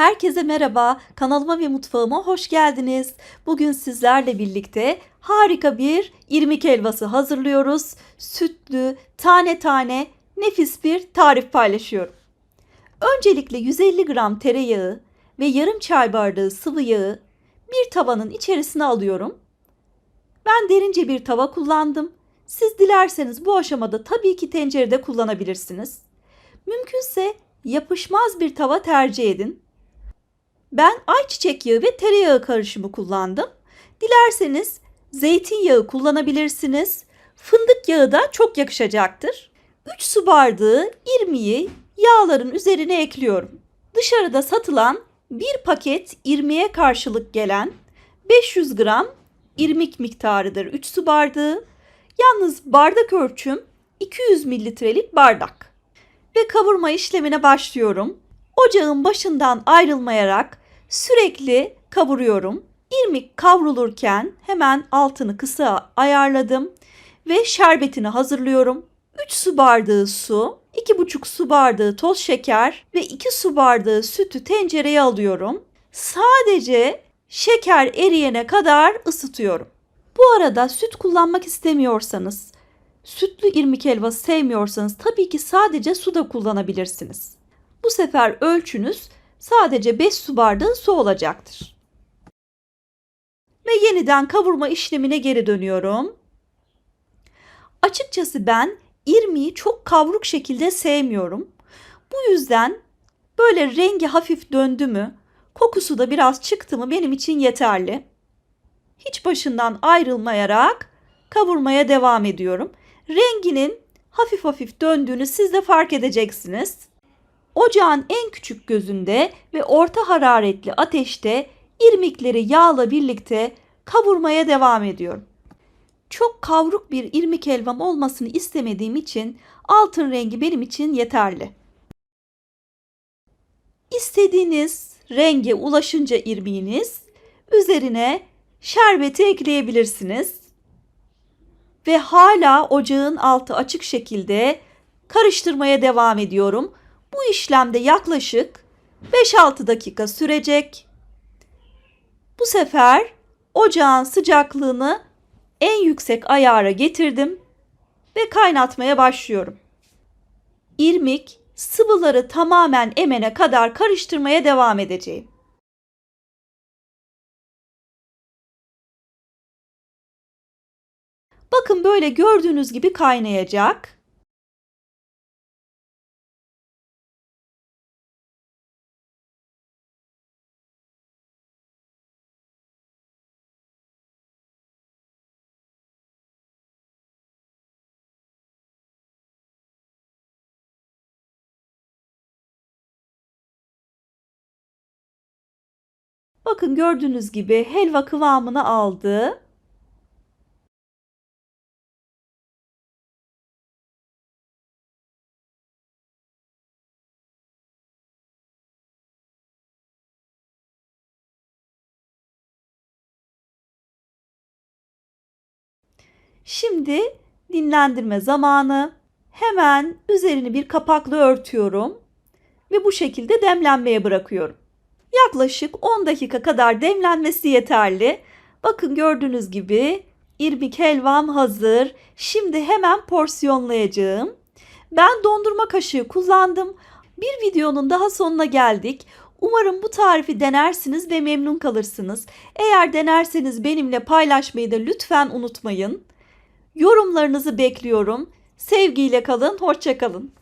Herkese merhaba. Kanalıma ve mutfağıma hoş geldiniz. Bugün sizlerle birlikte harika bir irmik helvası hazırlıyoruz. Sütlü, tane tane nefis bir tarif paylaşıyorum. Öncelikle 150 gram tereyağı ve yarım çay bardağı sıvı yağı bir tavanın içerisine alıyorum. Ben derince bir tava kullandım. Siz dilerseniz bu aşamada tabii ki tencerede kullanabilirsiniz. Mümkünse yapışmaz bir tava tercih edin. Ben ayçiçek yağı ve tereyağı karışımı kullandım. Dilerseniz zeytinyağı kullanabilirsiniz. Fındık yağı da çok yakışacaktır. 3 su bardağı irmiği yağların üzerine ekliyorum. Dışarıda satılan bir paket irmiğe karşılık gelen 500 gram irmik miktarıdır 3 su bardağı. Yalnız bardak ölçüm 200 mililitrelik bardak. Ve kavurma işlemine başlıyorum. Ocağın başından ayrılmayarak sürekli kavuruyorum. İrmik kavrulurken hemen altını kısa ayarladım ve şerbetini hazırlıyorum. 3 su bardağı su, 2,5 su bardağı toz şeker ve 2 su bardağı sütü tencereye alıyorum. Sadece şeker eriyene kadar ısıtıyorum. Bu arada süt kullanmak istemiyorsanız, sütlü irmik helvası sevmiyorsanız tabii ki sadece su da kullanabilirsiniz. Bu sefer ölçünüz sadece 5 su bardağı su olacaktır. Ve yeniden kavurma işlemine geri dönüyorum. Açıkçası ben irmiği çok kavruk şekilde sevmiyorum. Bu yüzden böyle rengi hafif döndü mü, kokusu da biraz çıktı mı benim için yeterli. Hiç başından ayrılmayarak kavurmaya devam ediyorum. Renginin hafif hafif döndüğünü siz de fark edeceksiniz. Ocağın en küçük gözünde ve orta hararetli ateşte irmikleri yağla birlikte kavurmaya devam ediyorum. Çok kavruk bir irmik helvam olmasını istemediğim için altın rengi benim için yeterli. İstediğiniz renge ulaşınca irmiğiniz üzerine şerbeti ekleyebilirsiniz. Ve hala ocağın altı açık şekilde karıştırmaya devam ediyorum. Bu işlemde yaklaşık 5-6 dakika sürecek. Bu sefer ocağın sıcaklığını en yüksek ayara getirdim ve kaynatmaya başlıyorum. İrmik sıvıları tamamen emene kadar karıştırmaya devam edeceğim. Bakın böyle gördüğünüz gibi kaynayacak. Bakın gördüğünüz gibi helva kıvamını aldı. Şimdi dinlendirme zamanı. Hemen üzerini bir kapakla örtüyorum ve bu şekilde demlenmeye bırakıyorum. Yaklaşık 10 dakika kadar demlenmesi yeterli. Bakın gördüğünüz gibi irmik helvam hazır. Şimdi hemen porsiyonlayacağım. Ben dondurma kaşığı kullandım. Bir videonun daha sonuna geldik. Umarım bu tarifi denersiniz ve memnun kalırsınız. Eğer denerseniz benimle paylaşmayı da lütfen unutmayın. Yorumlarınızı bekliyorum. Sevgiyle kalın, hoşça kalın.